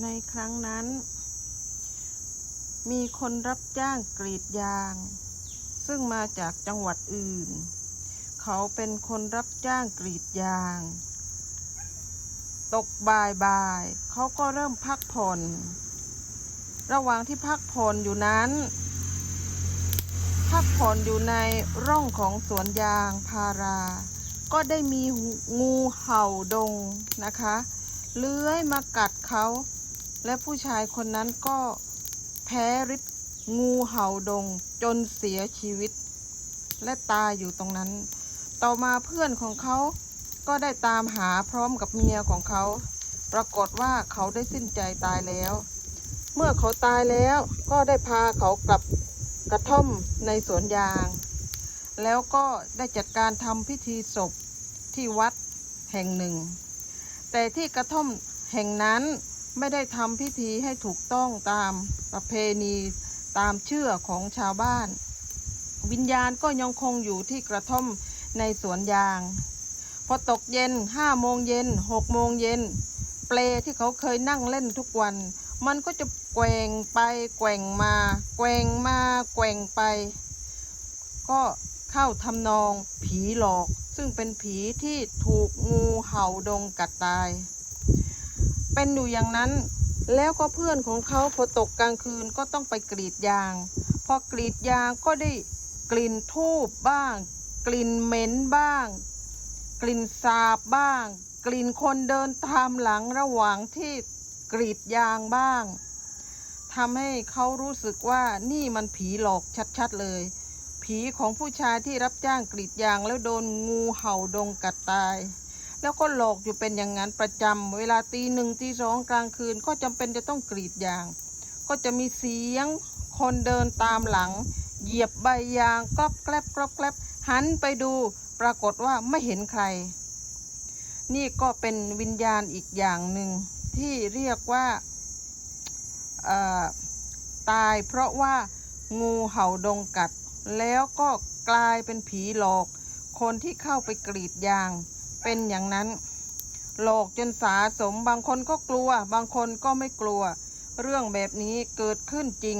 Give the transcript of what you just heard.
ในครั้งนั้น มีคนรับจ้างกรีดยาง ซึ่งมาจากจังหวัดอื่น เขาเป็นคนรับจ้างกรีดยาง ตกบ่ายบ่ายๆเขาก็เริ่มพักผ่อนระหว่างที่พักผ่อนอยู่นั้น พักผ่อนอยู่ในร่องของสวนยางพารา ก็ได้มีงูเห่าดงนะคะ เลื้อยมากัดเขา และผู้ชายคนนั้นก็แพ้ฤทธิ์งูเห่าดงจนเสียชีวิต และตายอยู่ตรงนั้น ต่อมาเพื่อนของเขาก็ได้ตามหาพร้อมกับเมียของเขา ปรากฏว่าเขาได้สิ้นใจตายแล้ว เมื่อเขาตายแล้วก็ได้พาเขากลับกระท่อมในสวนยาง แล้วก็ได้จัดการทำพิธีศพที่วัดแห่งหนึ่ง แต่ที่กระท่อมแห่งนั้น ไม่ได้ทำพิธีให้ถูกต้องตามประเพณีตามเชื่อของชาวบ้าน วิญญาณก็ยังคงอยู่ที่กระท่อมในสวนยาง พอตกเย็นห้าโมงเย็นหกโมงเย็นเปลที่เขาเคยนั่งเล่นทุกวัน มันก็จะแกว่งไปแกว่งมา แกว่งมาแกว่งไป ก็เข้าทำนองผีหลอก ซึ่งเป็นผีที่ถูกงูเห่าดงกัดตาย เป็นอยู่อย่างนั้น แล้วก็เพื่อนของเขาพอตกกลางคืนก็ต้องไปกรีดยาง พอกรีดยางก็ได้กลิ่นทูบบ้าง กลิ่นเหม็นบ้าง กลิ่นสาบบ้าง กลิ่นคนเดินตามหลังระหว่างที่กรีดยางบ้างทำให้เขารู้สึกว่านี่มันผีหลอกชัดๆเลย ผีของผู้ชายที่รับจ้างกรีดยางแล้วโดนงูเห่าดงกัดตาย แล้วก็หลอกอยู่เป็นอย่างนั้นประจำเวลาตีหนึ่งตีสองกลางคืนก็จำเป็นจะต้องกรีดยาง ก็จะมีเสียงคนเดินตามหลัง เหยียบใบยางกรอบแกลบกรอบแกลบหันไปดูปรากฏว่าไม่เห็นใคร นี่ก็เป็นวิญญาณอีกอย่างหนึ่งที่เรียกว่าตายเพราะว่างูเห่าดงกัด แล้วก็กลายเป็นผีหลอก คนที่เข้าไปกรีดยาง เป็นอย่างนั้นหลอกจนสาสมบางคนก็กลัว บางคนก็ไม่กลัว เรื่องแบบนี้เกิดขึ้นจริง